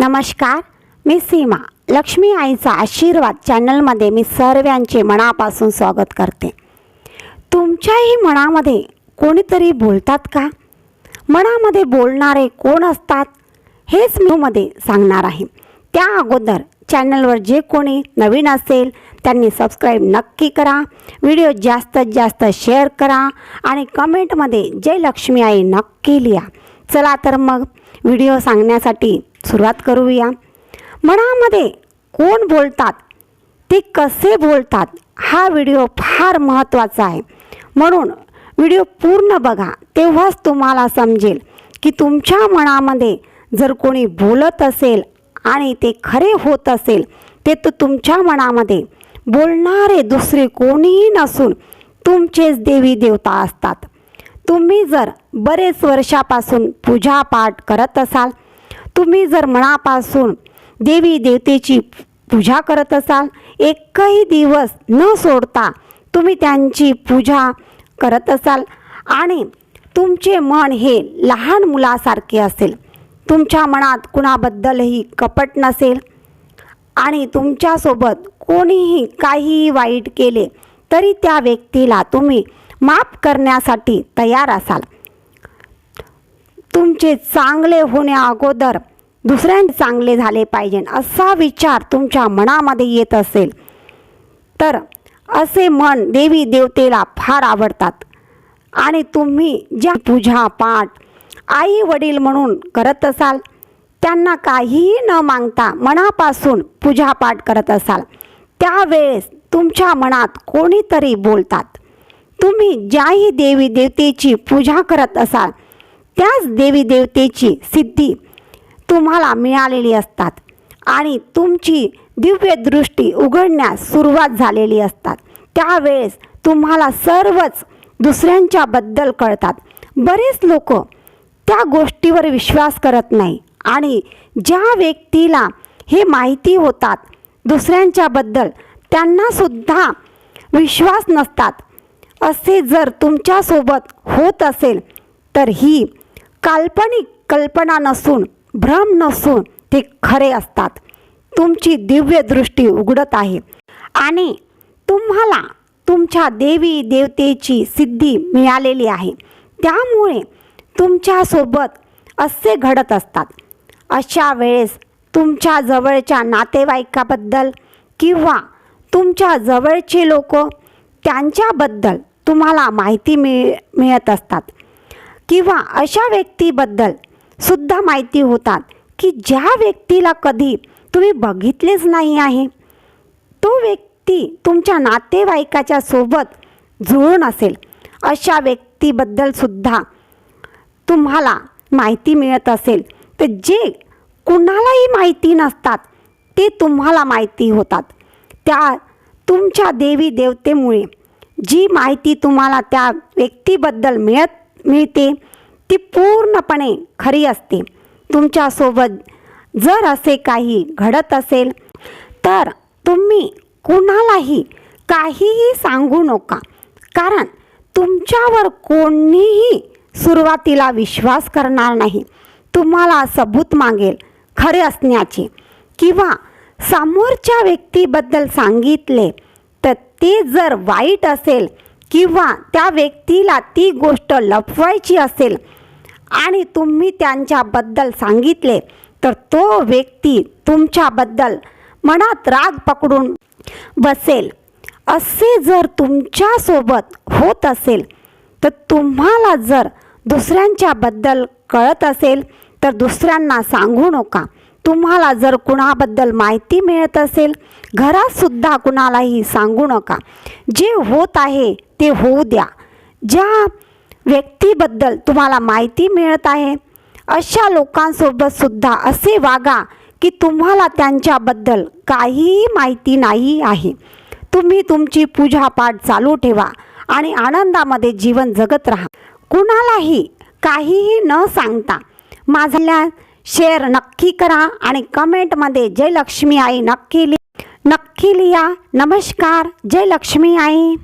नमस्कार मी सीमा. लक्ष्मी आईचा आशीर्वाद चॅनलमध्ये मी सर्वांचे मनापासून स्वागत करते. तुमच्याही मनामध्ये कोणीतरी बोलतात का? मनामध्ये बोलणारे कोण असतात? हेच मीमध्ये सांगणार आहे. त्या अगोदर चॅनलवर जे कोणी नवीन असेल त्यांनी सबस्क्राईब नक्की करा व्हिडिओ जास्तीत जास्त शेअर करा आणि कमेंटमध्ये जय लक्ष्मी आई नक्की लिहा. चला तर मग व्हिडिओ सांगण्यासाठी सुरुवात करूया. मनामध्ये कोण बोलतात? ते कसे बोलतात? हा व्हिडिओ फार महत्त्वाचा आहे. म्हणून व्हिडिओ पूर्ण बघा. तेव्हाच तुम्हाला समजेल की तुमच्या मनामध्ये जर कोणी बोलत असेल आणि ते खरे होत असेल ते तर तुमच्या मनामध्ये बोलणारे दुसरे कोणीही नसून तुमचेच देवी देवता असतात. तुम्ही जर बरेच वर्षापासून पूजापाठ करत असाल तुम्ही जर मनापासून देवी देवतेची पूजा करत असाल एकही दिवस न सोडता तुम्ही त्यांची पूजा करत असाल आणि तुमचे मन हे लहान मुलासारखे असेल तुमच्या मनात कुणाबद्दलही कपट नसेल आणि तुमच्यासोबत कोणीही काहीही वाईट केले तरी त्या व्यक्तीला तुम्ही माफ करण्यासाठी तयार असाल. तुमचे चांगले होण्या अगोदर दुसऱ्यांचे चांगले झाले पाहिजे असा विचार तुमच्या मनामध्ये येत असेल तर असे मन देवी देवतेला फार आवडतात. आणि तुम्ही ज्या पूजा पाठ आई वडील म्हणून करत असाल त्यांना काहीही न मागता मनापासून पूजापाठ करत असाल त्यावेळेस तुमच्या मनात कोणीतरी बोलतात. तुम्ही ज्याही देवी देवतेची पूजा करत असाल त्याच देवी देवतेची सिद्धी तुम्हाला मिळालेली असतात आणि तुमची दिव्यदृष्टी उघडण्यास सुरुवात झालेली असतात. त्यावेळेस तुम्हाला सर्वच दुसऱ्यांच्याबद्दल कळतात. बरेच लोक त्या गोष्टीवर विश्वास करत नाही आणि ज्या व्यक्तीला हे माहिती होतात दुसऱ्यांच्याबद्दल त्यांनासुद्धा विश्वास नसतात. असे जर तुमच्यासोबत होत असेल तर ही काल्पनिक कल्पना नसून भ्रम नसून ते खरे असतात. तुमची दिव्य दृष्टी उघडत आहे. आणि तुम्हाला तुमच्या देवी देवतेची सिद्धी मिळालेली आहे. त्यामुळे तुमच्यासोबत असे घडत असतात. अशा वेळेस तुमच्या जवळच्या नातेवाईकाबद्दल किंवा तुमच्या जवळचे लोक त्यांच्याबद्दल तुम्हाला माहिती मिळ मिळत असतात. किंवा अशा व्यक्तीबद्दल सुद्धा माहिती होतात की ज्या व्यक्तीला कधी तुम्ही बघितलेच नाही आहे तो व्यक्ती तुमच्या नातेवाईकाच्या सोबत जुळून असेल अशा व्यक्तीबद्दल सुद्धा तुम्हाला माहिती मिळत असेल. तर जे कुणालाही माहिती नसतात ते तुम्हाला माहिती होतात. त्या तुमच्या देवी देवतेमुळे जी माहिती तुम्हाला त्या व्यक्तीबद्दल मिळत मिळते ती पूर्णपणे खरी असते. तुमच्यासोबत जर असे काही घडत असेल तर तुम्ही कुणालाही काहीही सांगू नका. कारण तुमच्यावर कोणीही सुरुवातीला विश्वास करणार नाही. तुम्हाला सबूत मागेल खरे असण्याचे. किंवा समोरच्या व्यक्तीबद्दल सांगितले ते जर वाईट असेल किंवा त्या व्यक्तीला ती गोष्ट लपवायची असेल आणि तुम्ही त्यांच्याबद्दल सांगितले तर तो व्यक्ती तुमच्याबद्दल मनात राग पकडून बसेल. असे जर तुमच्यासोबत होत असेल तर तुम्हाला जर दुसऱ्यांच्याबद्दल कळत असेल तर दुसऱ्यांना सांगू नका. तुम्हाला जर कुणाबद्दल माहिती मिळत असेल घरातसुद्धा कुणालाही सांगू नका. जे होत आहे ते होऊ द्या. ज्या व्यक्तीबद्दल तुम्हाला माहिती मिळत आहे अशा लोकांसोबत सुद्धा असे वागा की तुम्हाला त्यांच्याबद्दल काहीही माहिती नाही आहे. तुम्ही तुमची पूजापाठ चालू ठेवा आणि आनंदामध्ये जीवन जगत राहा. कुणालाही काहीही न सांगता माझ्या शेअर नक्की करा आणि कमेंटमध्ये जय लक्ष्मी आई नक्की लि नक्की लिहा. नमस्कार जय लक्ष्मी आई.